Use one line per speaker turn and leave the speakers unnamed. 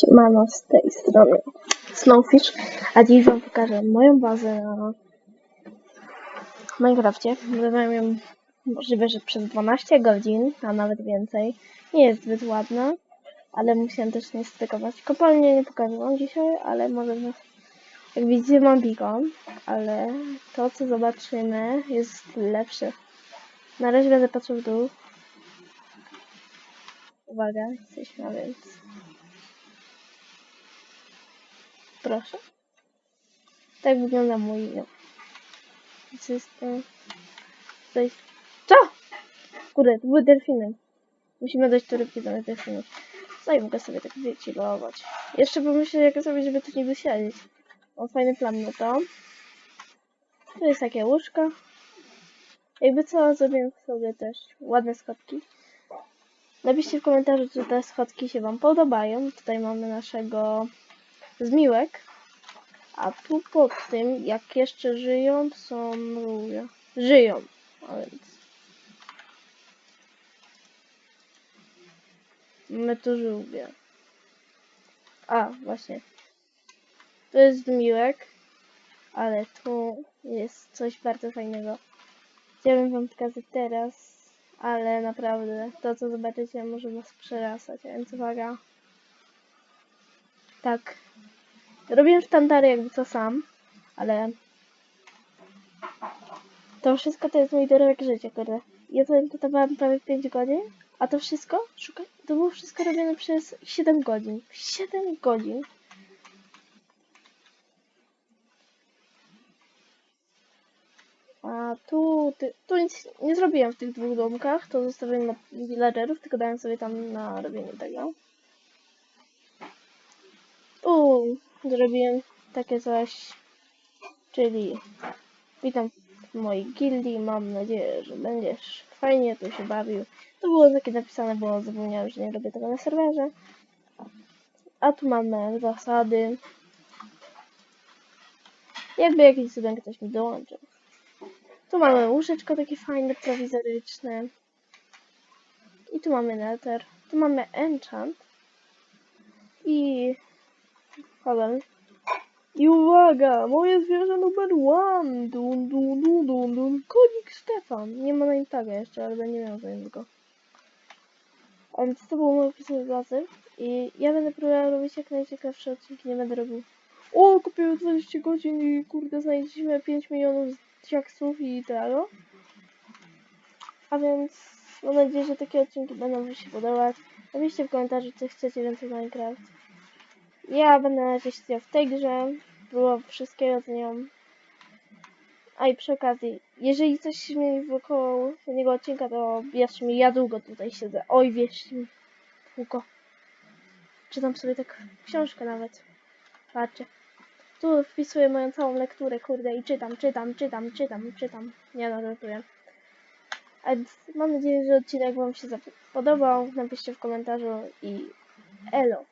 Siemano z tej strony Snowfish, a dziś wam pokażę moją bazę na Minecrafcie. Nazywam ją możliwe, że przez 12 godzin, a nawet więcej. Nie jest zbyt ładna, ale musiałem też nie stykować. Kopalnie nie pokażę wam dzisiaj, ale może. Jak widzicie mam beacon, ale to co zobaczymy jest lepsze. Na razie będę patrzył w dół. Uwaga, jesteśmy, a więc Proszę. Tak wygląda mój no, system. Co? Kurde, to były delfiny. Musimy dojść do rybki zamiast delfinów. No i mogę sobie tak wychillować. Jeszcze pomyślę, jak sobie, żeby tu nie wysiedzieć. Mam fajny plan na to. Tu jest takie łóżko. Jakby co, zrobię sobie też ładne schodki. Napiszcie w komentarzu, czy te schodki się Wam podobają. Tutaj mamy naszego Zmiłek. A tu pod tym, jak jeszcze żyją, są róże. Żyją, a więc. Mamy tu żółwie. A, właśnie. To jest Zmiłek, ale tu jest coś bardzo fajnego. Chciałbym wam pokazać teraz, ale naprawdę to, co zobaczycie, może was przerasać, a więc uwaga. Tak, Robiłem sztandary jakby co sam, ale to wszystko to jest mój dorobek życia, kurde. Ja to edytowałem prawie 5 godzin, a to wszystko, szukaj, to było wszystko robione przez 7 godzin. 7 godzin. A tu, tu nic nie zrobiłem w tych dwóch domkach, to zostawiłem na villagerów, tylko dałem sobie tam na robienie tego. Uuu, zrobiłem takie coś, czyli witam w mojej gildii, mam nadzieję, że będziesz fajnie tu się bawił. To było takie napisane, bo zapomniałem, że nie robię tego na serwerze. A tu mamy zasady. Jakby jakiś cudem ktoś mi dołączył. Tu mamy łóżeczko takie fajne, prowizoryczne. I tu mamy nether. Tu mamy enchant. I Helen. I uwaga, moje zwierzę numer one. Dun, dun, dun, dun, dun. Konik Stefan. Nie ma na taga jeszcze, ale będzie miał za niego. Więc to było moje opisanie bazy. I ja będę próbował robić jak najciekawsze odcinki, nie będę robił. O, kupiłem 20 godzin i kurde, znaleźliśmy 5 milionów diaksów i tego. A więc mam nadzieję, że takie odcinki będą Wam się podobać. Napiszcie w komentarzu, co chcecie więcej Minecraft. Ja będę na razie siedział w tej grze, było wszystkiego z nią. A i przy okazji, jeżeli coś się zmieni wokoło tego odcinka, to wierzcie mi, ja długo tutaj siedzę. Oj, wierzcie mi, długo. Czytam sobie tak książkę nawet. Patrzcie. Tu wpisuję moją całą lekturę, kurde, i czytam, czytam, czytam, czytam, czytam. Nie no, żartuję. Mam nadzieję, że odcinek Wam się podobał. Napiszcie w komentarzu i elo.